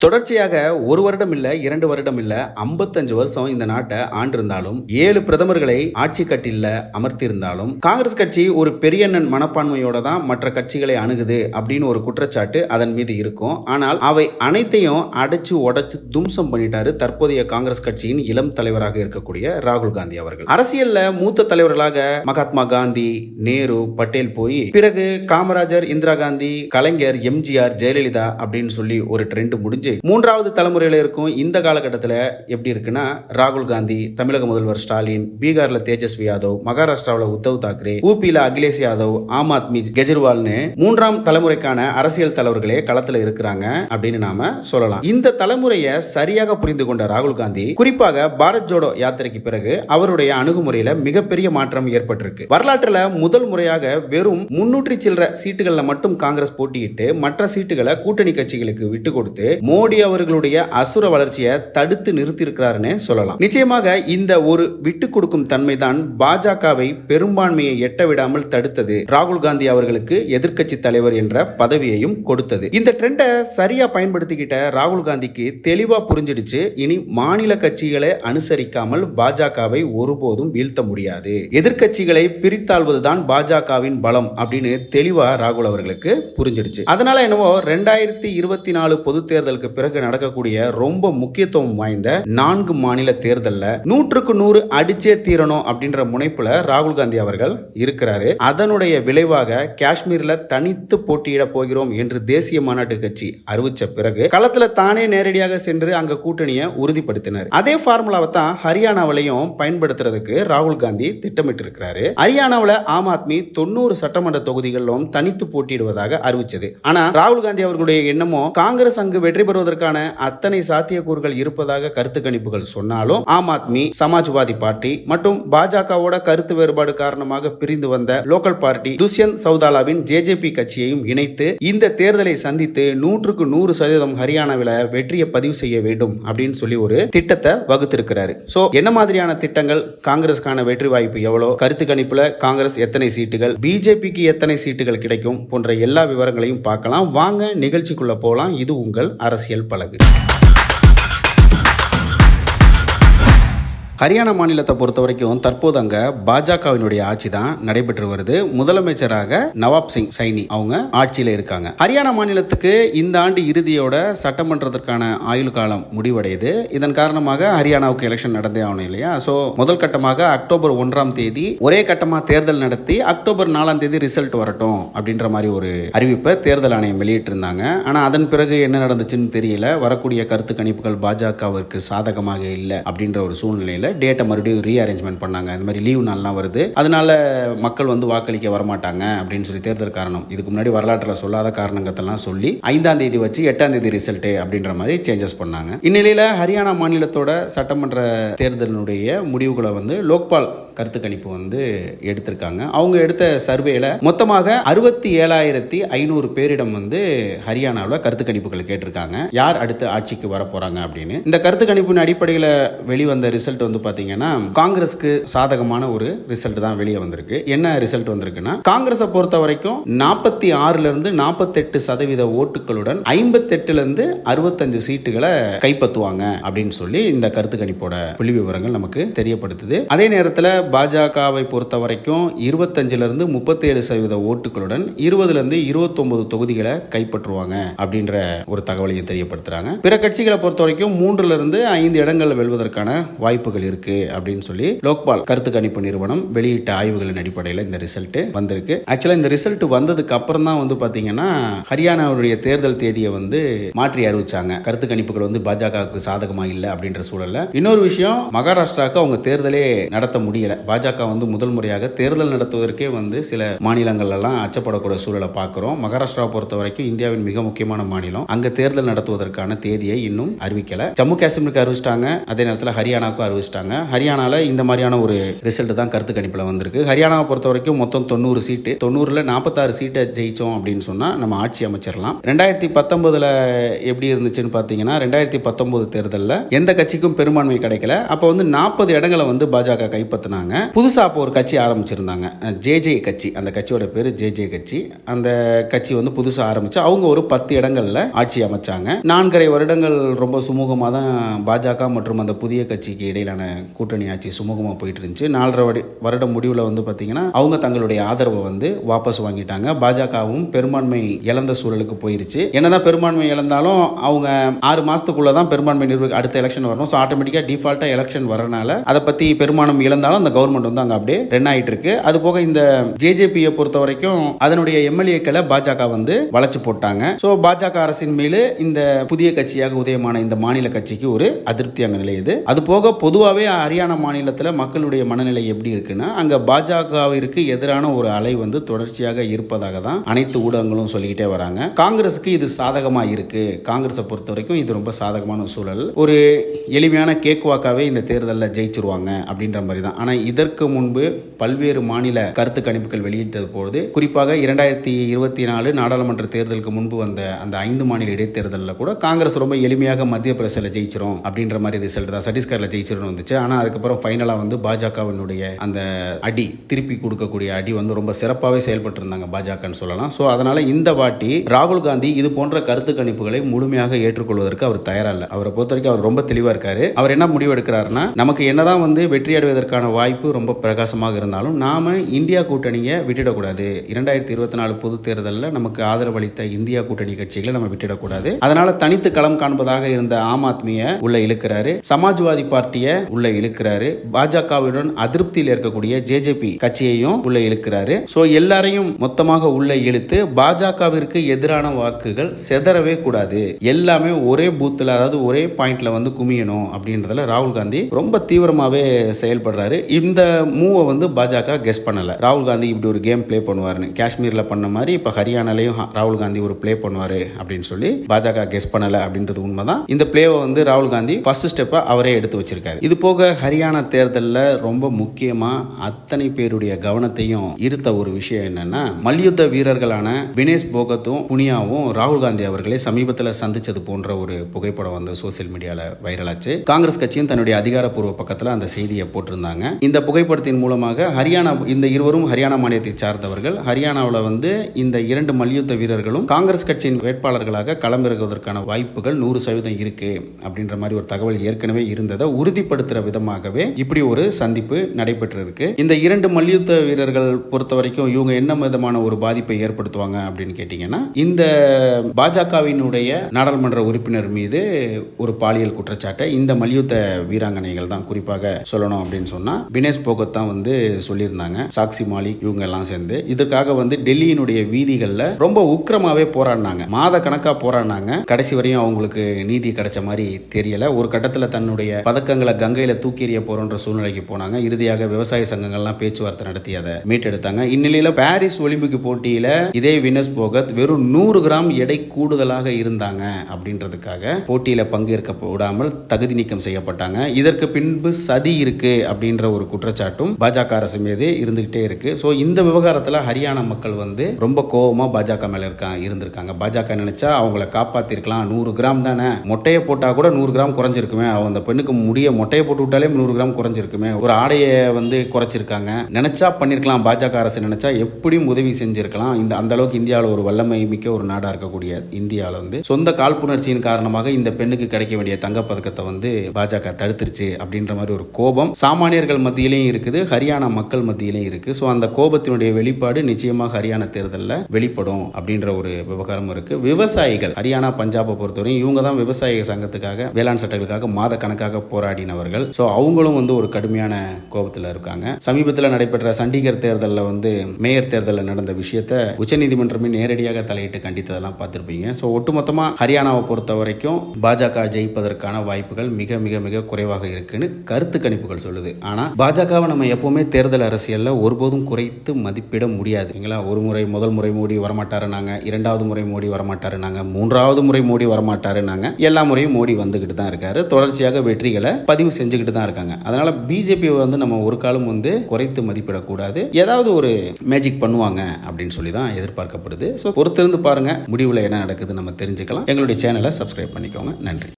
தொடர்ச்சியாக ஒரு வருடம் இல்ல இரண்டு வருடம் இல்ல ஐம்பத்தஞ்சு வருஷம் இந்த நாட்டை ஆண்டிருந்தாலும் ஏழு பிரதமர்களை ஆட்சி கட்டில அமர்த்தியிருந்தாலும் காங்கிரஸ் கட்சி ஒரு பெரியண்ணன் மனப்பான்மையோட தான் மற்ற கட்சிகளை அணுகுது அப்படின்னு ஒரு குற்றச்சாட்டு அதன் மீது இருக்கும். ஆனால் அவை அனைத்தையும் அடைச்சு உடைச்சு தும்சம் பண்ணிட்டாரு தற்போதைய காங்கிரஸ் கட்சியின் இளம் தலைவராக இருக்கக்கூடிய ராகுல் காந்தி அவர்கள். அரசியல்ல மூத்த தலைவர்களாக மகாத்மா காந்தி நேரு பட்டேல் போய் பிறகு காமராஜர் இந்திரா காந்தி கலைஞர் எம்ஜிஆர் ஜெயலலிதா அப்படின்னு சொல்லி ஒரு ட்ரெண்ட் முடிஞ்சு மூன்றாவது தலைமுறையில் இருக்கும் இந்த காலகட்டத்தில் எப்படி இருக்குன்னா ராகுல் காந்தி தமிழக முதல்வர் ஸ்டாலின் பீகார்ல தேஜஸ்வி யாதவ் மகாராஷ்டிராவில் உத்தவ் தாக்கரே ஊபியில அகிலேஷ் யாதவ் ஆம் ஆத்மி கெஜ்ரிவால்னு மூன்றாம் தலைமுறைக்கான அரசியல் தலைவர்களே களத்தில் இருக்கிறாங்க அப்படின்னு நாம சொல்லலாம். இந்த தலைமுறையை சரியாக புரிந்து கொண்ட ராகுல் காந்தி குறிப்பாக பாரத் ஜோடோ யாத்திரைக்கு பிறகு அவருடைய அணுகுமுறையில மிகப்பெரிய மாற்றம் ஏற்பட்டிருக்கு. வரலாற்றுல முதல் முறையாக வெறும் முன்னூற்றி சில்லற சீட்டுகள்ல மட்டும் காங்கிரஸ் போட்டியிட்டு மற்ற சீட்டுகளை கூட்டணி கட்சிகளுக்கு விட்டு கொடுத்து மோடி அவர்களுடைய அசுர வளர்ச்சியை தடுத்து நிறுத்தியிருக்கிறாருன்னு சொல்லலாம். நிச்சயமாக இந்த ஒரு விட்டு கொடுக்கும் தன்மைதான் பாஜகவை பெரும்பான்மையை எட்ட விடாமல் தடுத்தது ராகுல் காந்தி அவர்களுக்கு எதிர்க்கட்சி தலைவர் என்ற பதவியையும் கொடுத்தது. இந்த ட்ரெண்டை சரியா பயன்படுத்திக்கிட்ட ராகுல் காந்திக்கு தெளிவா புரிஞ்சிடுச்சு. இனி மாநில கட்சிகளை அனுசரிக்காமல் பாஜகவை ஒருபோதும் வீழ்த்த முடியாது. எதிர்க்கட்சிகளை பிரித்தாள்வதுதான் பாஜகவின் பலம் அப்படின்னு தெளிவா ராகுல் அவர்களுக்கு புரிஞ்சிடுச்சு. அதனால என்னவோ ரெண்டாயிரத்தி இருபத்தி நாலு பொது தேர்தலுக்கு பிறகு நடக்கக்கூடிய ரொம்ப முக்கியத்துவம் வாய்ந்த நான்கு மாநில தேர்தலில் நூற்றுக்கு நூறு அடிச்சே தீரணும் அப்படின்ற முனைப்புல ராகுல் காந்தி அவர்கள் இருக்கிறாரு. அதனுடைய விளைவாக காஷ்மீர்ல தனித்து போட்டியிட போகிறோம் என்று தேசிய மாநாட்டு கட்சி அறிவிச்ச பிறகு களத்துல தானே நேரடியாக சென்று அங்க கூட்டணியை உறுதிப்படுத்தினார். அதே ஃபார்முலாவை தான் ஹரியானாவிலையும் பயன்படுத்துறதுக்கு ராகுல் காந்தி திட்டமிட்டு இருக்கிறாரு ஹரியானாவில் ஆம் ஆத்மி தொண்ணூறு சட்டமன்ற தொகுதிகளிலும் தனித்து போட்டியிடுவதாக அறிவிச்சது. ஆனா ராகுல் காந்தி அவர்களுடைய எண்ணமோ காங்கிரஸ் அங்கு வெற்றி பெறுவதற்கான அத்தனை சாத்தியக்கூறுகள் இருப்பதாக கருத்து கணிப்புகள் சொன்னாலும் ஆம் ஆத்மி சமாஜ்வாதி பார்ட்டி மற்றும் பாஜகவோட கருத்து வேறுபாடு காரணமாக பிரிந்து வந்த லோக்கல் பார்ட்டி துஷ்யந்த் சௌதாலாவின் ஜேஜேபி கட்சியையும் இணைத்து இந்த தேர்தலை சந்தித்து நூற்றுக்கு நூறு சதவீதம் ஹரியானாவில் வெற்றியை பதிவு செய்ய வேண்டும் அப்படின்னு சொல்லி ஒரு திட்டத்தை வகுத்திருக்கிறாரு. சோ என்ன மாதிரியான திட்டங்கள் காங்கிரஸ்க்கான வெற்றி வாய்ப்பு எவ்வளோ? கருத்து கணிப்புல காங்கிரஸ் எத்தனை சீட்டுகள்? பிஜேபிக்கு எத்தனை சீட்டுகள் கிடைக்கும்? போன்ற எல்லா விவரங்களையும் பார்க்கலாம். வாங்க நிகழ்ச்சிக்குள்ள போலாம். இது உங்கள் அரசியல். பழகு. ஹரியானா மாநிலத்தை பொறுத்த வரைக்கும் தற்போது அங்க பாஜகவினுடைய ஆட்சி தான் நடைபெற்று வருது. முதலமைச்சராக நவாப் சிங் சைனி அவங்க ஆட்சியில இருக்காங்க. ஹரியானா மாநிலத்துக்கு இந்த ஆண்டு இறுதியோட சட்டமன்றத்திற்கான ஆயுள் காலம் முடிவடையுது. இதன் காரணமாக ஹரியானாவுக்கு எலெக்ஷன் நடந்தே ஆகணும் இல்லையா? ஸோ முதல் கட்டமாக அக்டோபர் ஒன்றாம் தேதி ஒரே கட்டமாக தேர்தல் நடத்தி அக்டோபர் நாலாம் தேதி ரிசல்ட் வரட்டும் அப்படின்ற மாதிரி ஒரு அறிவிப்பை தேர்தல் ஆணையம் வெளியிட்டிருந்தாங்க. ஆனால் அதன் பிறகு என்ன நடந்துச்சுன்னு தெரியல. வரக்கூடிய கருத்து கணிப்புகள் பாஜகவிற்கு சாதகமாக இல்லை அப்படின்ற ஒரு சூழ்நிலையில் டேட்டை மறுபடியும் ரீஅரேஞ்ச்மெண்ட் பண்ணாங்க. இந்த மாதிரி லீவ் நாள்லாம் வருது. அதனால மக்கள் வந்து வாக்களிக்க வரமாட்டாங்க அப்படின்னு சொல்லி தேர்தல் காரணம். இதுக்கு முன்னாடி வரலாற்றில் சொல்லாத காரணங்கத்தெல்லாம் சொல்லி ஐந்தாம் தேதி வச்சு எட்டாம் தேதி ரிசல்ட்டு அப்படின்ற மாதிரி சேஞ்சஸ் பண்ணாங்க. இந்நிலையில் ஹரியானா மாநிலத்தோட சட்டமன்ற தேர்தலினுடைய முடிவுகளை வந்து லோக்பால் கருத்து கணிப்பு வந்து எடுத்திருக்காங்க. அவங்க எடுத்த சர்வேல மொத்தமாக அறுபத்தி ஏழாயிரத்தி ஐநூறு பேரிடம் வந்து ஹரியானாவில் கருத்து கணிப்புகளை கேட்டிருக்காங்க. யார் அடுத்து ஆட்சிக்கு வர போறாங்க அப்படின்னு. இந்த கருத்து கணிப்பின் அடிப்படையில் வெளிவந்த ரிசல்ட் வந்து பார்த்தீங்கன்னா காங்கிரஸ்க்கு சாதகமான ஒரு ரிசல்ட் தான் வெளியே வந்திருக்கு. என்ன ரிசல்ட் வந்திருக்குன்னா காங்கிரஸை பொறுத்த வரைக்கும் நாற்பத்தி ஆறுல இருந்து நாற்பத்தெட்டு சதவீத ஓட்டுகளுடன் ஐம்பத்தெட்டுல இருந்து அறுபத்தஞ்சு சீட்டுகளை கைப்பற்றுவாங்க அப்படின்னு சொல்லி இந்த கருத்து கணிப்போட புள்ளி விவரங்கள் நமக்கு தெரியப்படுத்துது. அதே நேரத்தில் பாஜகவை பொறுத்த வரைக்கும் இருபத்தஞ்சுல இருந்து முப்பத்தேழு சதவீத ஓட்டுகளுடன் இருபதுல இருந்து இருபத்தொன்பது தொகுதிகளை கைப்பற்றுவாங்க அப்படின்ற ஒரு தகவலையும் தெரியப்படுத்துறாங்க. பிற கட்சிகளை பொறுத்த வரைக்கும் மூன்றுல இருந்து ஐந்து இடங்கள் வெல்வதற்கான வாய்ப்புகள் இருக்கு அப்படின்னு சொல்லி லோக்பால் கருத்து கணிப்பு நிறுவனம் வெளியிட்ட ஆய்வுகளின் அடிப்படையில் இந்த ரிசல்ட் வந்திருக்கு. ஆக்சுவலாக இந்த ரிசல்ட் வந்ததுக்கு அப்புறம் தான் வந்து பார்த்தீங்கன்னா ஹரியானாவுடைய தேர்தல் தேதியை வந்து மாற்றி அறிவிச்சாங்க. கருத்து கணிப்புகள் வந்து பாஜகவுக்கு சாதகமாக இல்லை அப்படின்ற சூழல்ல. இன்னொரு விஷயம் மகாராஷ்டிராவுக்கு அவங்க தேர்தலே நடத்த முடியல. பாஜக வந்து முதல் முறையாக தேர்தல் நடத்துவதற்கே வந்து சில மாநிலங்கள்லாம் அச்சப்படக்கூடிய சூழலை பார்க்குறோம் மகாராஷ்டிராவை பொறுத்த வரைக்கும் இந்தியாவின் மிக முக்கியமான மாநிலம். அங்கே தேர்தல் நடத்துவதற்கான தேதியை இன்னும் அறிவிக்கல. ஜம்மு காஷ்மீருக்கு அறிவிச்சிட்டாங்க. அதே நேரத்தில் ஹரியானாவுக்கும் அறிவிச்சிட்டாங்க. ஆரம்பிச்சிட்டாங்க. ஹரியானால இந்த மாதிரியான ஒரு ரிசல்ட் தான் கருத்து கணிப்பில் வந்திருக்கு. ஹரியானாவை பொறுத்த வரைக்கும் மொத்தம் தொண்ணூறு சீட்டு. தொண்ணூறில் நாற்பத்தாறு சீட்டை ஜெயிச்சோம் அப்படின்னு சொன்னால் நம்ம ஆட்சி அமைச்சிடலாம் ரெண்டாயிரத்தி பத்தொன்பதில் எப்படி இருந்துச்சுன்னு பார்த்தீங்கன்னா ரெண்டாயிரத்தி பத்தொன்பது தேர்தலில் எந்த கட்சிக்கும் பெரும்பான்மை கிடைக்கல. அப்போ வந்து நாற்பது இடங்களை வந்து பாஜக கைப்பற்றினாங்க புதுசாக அப்போ ஒரு கட்சி ஆரம்பிச்சிருந்தாங்க. ஜேஜே கட்சி. அந்த கட்சியோட பேர் ஜேஜே கட்சி. அந்த கட்சி வந்து புதுசாக ஆரம்பிச்சு அவங்க ஒரு பத்து இடங்களில் ஆட்சி அமைச்சாங்க. நான்கரை வருடங்கள் ரொம்ப சுமூகமாக தான் பாஜக மற்றும் அந்த புதிய கட்சிக்கு இடையிலான கூட்டணி ஆட்சி சுமூகமாக போயிட்டு இருந்துச்சு நாலரை வடி- வருடம் முடிவில் வந்து பார்த்தீங்கன்னா அவங்க தங்களுடைய ஆதரவை வந்து வாபஸ் வாங்கிட்டாங்க. பாஜகவும் பெரும்பான்மை இழந்த சூழலுக்கு போயிருச்சு. என்னதான் பெரும்பான்மை இழந்தாலும் அவங்க ஆறு மாதத்துக்குள்ள தான் பெரும்பான்மை நிர்வகி அடுத்த எலெக்ஷன் வரணும். ஸோ ஆட்டோமேட்டிக்காக டிஃபால்ட்டாக எலெக்ஷன் வரனால அதை பற்றி பெரும்பான்மை இழந்தாலும் அந்த கவர்மெண்ட் வந்து அங்கே அப்படியே ரன் ஆகிட்டு இருக்கு அது போக இந்த ஜேஜேபியை பொறுத்த வரைக்கும் அதனுடைய எம்எல்ஏக்களை பாஜக வந்து வளைச்சு போட்டாங்க. ஸோ பாஜக அரசின் மேலே இந்த புதிய கட்சியாக உதயமான இந்த மாநில கட்சிக்கு ஒரு அதிருப்தி அங்கே நிலையுது. அது போக பொதுவாக பொதுவாகவே ஹரியானா மாநிலத்தில் மக்களுடைய மனநிலை எப்படி இருக்குன்னா அங்கே பாஜகவிற்கு எதிரான ஒரு அலை வந்து தொடர்ச்சியாக இருப்பதாக தான் அனைத்து ஊடகங்களும் சொல்லிக்கிட்டே வராங்க. காங்கிரஸுக்கு இது சாதகமாக இருக்கு. காங்கிரஸை பொறுத்த வரைக்கும் இது ரொம்ப சாதகமான சூழல். ஒரு எளிமையான கேக் வாக்காவே இந்த தேர்தலில் ஜெயிச்சிருவாங்க அப்படின்ற மாதிரி தான். ஆனால் இதற்கு முன்பு பல்வேறு மாநில கருத்து கணிப்புகள் வெளியிட்டது போது குறிப்பாக இரண்டாயிரத்தி இருபத்தி நாலு நாடாளுமன்ற தேர்தலுக்கு முன்பு வந்த அந்த ஐந்து மாநில இடைத்தேர்தலில் கூட காங்கிரஸ் ரொம்ப எளிமையாக மத்திய பிரதேசத்தில் ஜெயிச்சிரும் அப்படின்ற மாதிரி ரிசல்ட் தான். சட்டீஸ்கரில் ஜெயிச்சிரும் வந்துச்சு. ஆனால் அதுக்கப்புறம் ஃபைனலாக வந்து பாஜகவினுடைய அந்த அடி திருப்பி கொடுக்கக்கூடிய அடி வந்து ரொம்ப சிறப்பாகவே செயல்பட்டு இருந்தாங்க பாஜகன்னு சொல்லலாம். ஸோ அதனால இந்த வாட்டி ராகுல் காந்தி இது போன்ற கருத்து கணிப்புகளை முழுமையாக ஏற்றுக்கொள்வதற்கு அவர் தயாரா இல்லை. அவரை பொறுத்த வரைக்கும் அவர் ரொம்ப தெளிவாக இருக்காரு. அவர் என்ன முடிவு எடுக்கிறாருன்னா நமக்கு என்னதான் வந்து வெற்றி அடைவதற்கான வாய்ப்பு ரொம்ப பிரகாசமாக இருந்தாலும் நாம இந்தியா கூட்டணியை விட்டுடக்கூடாது. இரண்டாயிரத்தி இருபத்தி நாலு பொது தேர்தலில் நமக்கு ஆதரவளித்த இந்தியா கூட்டணி கட்சிகளை நம்ம விட்டுடக்கூடாது. அதனால தனித்து களம் காண்பதாக இருந்த ஆம் ஆத்மியை உள்ள இழுக்கிறாரு. சமாஜ்வாதி பார்ட்டியை உள்ள இழுக்கிறாரு. பாஜகவுடன் அதிருப்தியில் இருக்கக்கூடிய ஜேஜேபி கட்சியையும் உள்ள இழுக்கிறாரு. ஸோ எல்லாரையும் மொத்தமாக உள்ள இழுத்து பாஜகவிற்கு எதிரான வாக்குகள் செதறவே கூடாது. எல்லாமே ஒரே பூத்தில் அதாவது ஒரே பாயிண்ட்ல வந்து குமியணும் அப்படின்றதுல ராகுல் காந்தி ரொம்ப தீவிரமாகவே செயல்படுறாரு. இந்த மூவை வந்து பாஜக கெஸ் பண்ணல. ராகுல் காந்தி இப்படி ஒரு கேம் ப்ளே பண்ணுவாருன்னு. காஷ்மீர்ல பண்ண மாதிரி இப்போ ஹரியானாலையும் ராகுல் காந்தி ஒரு ப்ளே பண்ணுவாரு அப்படின்னு சொல்லி பாஜக கெஸ் பண்ணல அப்படின்றது உண்மைதான். இந்த பிளேவை வந்து ராகுல் காந்தி ஃபர்ஸ்ட் ஸ்டெப்பை அவரே எடுத்து வச்சிருக்காரு. இது போக ஹரியானா தேர்தலில் ரொம்ப முக்கியமாக அத்தனை பேருடைய கவனத்தையும் ஈர்த்த ஒரு விஷயம் என்னன்னா மல்யுத்த வீரர்களான வினேஷ் போகத்தும் புனியாவும் ராகுல் காந்தி அவர்களை சமீபத்தில் சந்திச்சது போன்ற ஒரு புகைப்படம் வந்து சோசியல் மீடியாவில் வைரலாச்சு. காங்கிரஸ் கட்சியும் தன்னுடைய அதிகாரப்பூர்வ பக்கத்தில் அந்த செய்தியை போட்டிருந்தாங்க. இந்த புகைப்படத்தின் மூலமாக ஹரியானா இந்த இருவரும் ஹரியானா மாநிலத்தை சார்ந்தவர்கள் ஹரியானாவில் வந்து இந்த இரண்டு மல்யுத்த வீரர்களும் காங்கிரஸ் கட்சியின் வேட்பாளர்களாக களமிறங்குவதற்கான வாய்ப்புகள் நூறு சதவீதம் இருக்கு அப்படின்ற மாதிரி ஒரு தகவல் ஏற்கனவே இருந்ததை உறுதிப்படுத்த உறுதிப்படுத்துற விதமாகவே இப்படி ஒரு சந்திப்பு நடைபெற்று இருக்கு இந்த இரண்டு மல்யுத்த வீரர்கள் பொறுத்த வரைக்கும் இவங்க என்ன விதமான ஒரு பாதிப்பை ஏற்படுத்துவாங்க அப்படின்னு கேட்டிங்கன்னா இந்த பாஜகவினுடைய நாடாளுமன்ற உறுப்பினர் மீது ஒரு பாலியல் குற்றச்சாட்டை இந்த மல்யுத்த வீராங்கனைகள் தான் குறிப்பாக சொல்லணும் அப்படின்னு சொன்னா வினேஷ் போகத் தான் வந்து சொல்லியிருந்தாங்க. சாக்சி மாலிக் இவங்க எல்லாம் சேர்ந்து. இதற்காக வந்து டெல்லியினுடைய வீதிகளில் ரொம்ப உக்கிரமாவே போராடினாங்க. மாத கணக்கா போராடினாங்க. கடைசி வரையும் அவங்களுக்கு நீதி கிடைச்ச மாதிரி தெரியல. ஒரு கட்டத்தில் தன்னுடைய பதக்கங்களை கங்கையில் தூக்கி எறிய போகிறோன்ற சூழ்நிலைக்கு போனாங்க. இறுதியாக விவசாய சங்கங்கள்லாம் பேச்சுவார்த்தை நடத்தி அதை மீட்டெடுத்தாங்க. இந்நிலையில் பாரிஸ் ஒலிம்பிக் போட்டியில இதே வினஸ் போகத் வெறும் நூறு கிராம் எடை கூடுதலாக இருந்தாங்க அப்படின்றதுக்காக போட்டியில் பங்கேற்க விடாமல் தகுதி நீக்கம் செய்யப்பட்டாங்க. இதற்கு பின்பு சதி இருக்கு அப்படின்ற ஒரு குற்றச்சாட்டும் பாஜக அரசு மீது இருந்துகிட்டே இருக்கு. ஸோ இந்த விவகாரத்தில் ஹரியானா மக்கள் வந்து ரொம்ப கோவமா பாஜக மேல இருக்கா இருந்திருக்காங்க. பாஜக நினைச்சா அவங்கள காப்பாத்திருக்கலாம். நூறு கிராம் தானே. மொட்டையை போட்டால் கூட நூறு கிராம் குறைஞ்சிருக்குமே. அந்த பெண்ணுக்கு முடிய மொட்டையை போட்டு விட்டாலே நூறு கிராம் குறைஞ்சிருக்குமே. ஒரு ஆடையை வந்து குறைச்சிருக்காங்க. நினைச்சா பண்ணிருக்கலாம். பாஜக அரசு நினைச்சா எப்படியும் உதவி செஞ்சிருக்கலாம். இந்த அந்த அளவுக்கு இந்தியாவில் ஒரு வல்லமை மிக்க ஒரு நாடா இருக்கக்கூடிய இந்தியாவில் வந்து சொந்த காழ்ப்புணர்ச்சியின் காரணமாக இந்த பெண்ணுக்கு கிடைக்க வேண்டிய தங்கப்பதக்கத்தை வந்து பாஜக தடுத்துருச்சு அப்படின்ற மாதிரி ஒரு கோபம் சாமானியர்கள் மத்தியிலையும் இருக்குது. ஹரியானா மக்கள் மத்தியிலையும் இருக்கு. ஸோ அந்த கோபத்தினுடைய வெளிப்பாடு நிச்சயமாக ஹரியானா தேர்தலில் வெளிப்படும் அப்படின்ற ஒரு விவகாரம் இருக்கு. விவசாயிகள் ஹரியானா பஞ்சாபை பொறுத்தவரையும் இவங்க தான் விவசாய சங்கத்துக்காக வேளாண் சட்டங்களுக்காக மாத கணக்காக அவர்கள் ஸோ அவங்களும் வந்து ஒரு கடுமையான கோபத்தில் இருக்காங்க. சமீபத்தில் நடைபெற்ற சண்டிகர் தேர்தலில் வந்து மேயர் தேர்தலில் நடந்த விஷயத்தை உச்சநீதிமன்றமே நேரடியாக தலையிட்டு கண்டித்ததெல்லாம் பார்த்துருப்பீங்க. ஸோ ஒட்டுமொத்தமாக ஹரியானாவை பொறுத்த வரைக்கும் பாஜக ஜெயிப்பதற்கான வாய்ப்புகள் மிக மிக மிக குறைவாக இருக்குன்னு கருத்து கணிப்புகள் சொல்லுது. ஆனால் பாஜகவை நம்ம எப்பவுமே தேர்தல் அரசியலில் ஒருபோதும் குறைத்து மதிப்பிட முடியாது. இல்லைங்களா? ஒரு முறை முதல் முறை மோடி வரமாட்டாருனாங்க இரண்டாவது முறை மோடி வரமாட்டாருனாங்க மூன்றாவது முறை மோடி வரமாட்டாருனாங்க எல்லா முறையும் மோடி வந்துகிட்டு தான் இருக்காரு. தொடர்ச்சியாக வெற்றிகளை பதிவு செஞ்சுக்கிட்டு தான் இருக்காங்க. அதனால பிஜேபி வந்து நம்ம ஒரு காலம் வந்து குறைத்து மதிப்பிடக்கூடாது. ஏதாவது ஒரு மேஜிக் பண்ணுவாங்க அப்படின்னு சொல்லி தான் எதிர்பார்க்கப்படுது. ஸோ பொறுத்திருந்து பாருங்க. முடிவில் என்ன நடக்குது நம்ம தெரிஞ்சுக்கலாம். எங்களுடைய சேனலை சப்ஸ்கிரைப் பண்ணிக்கோங்க. நன்றி.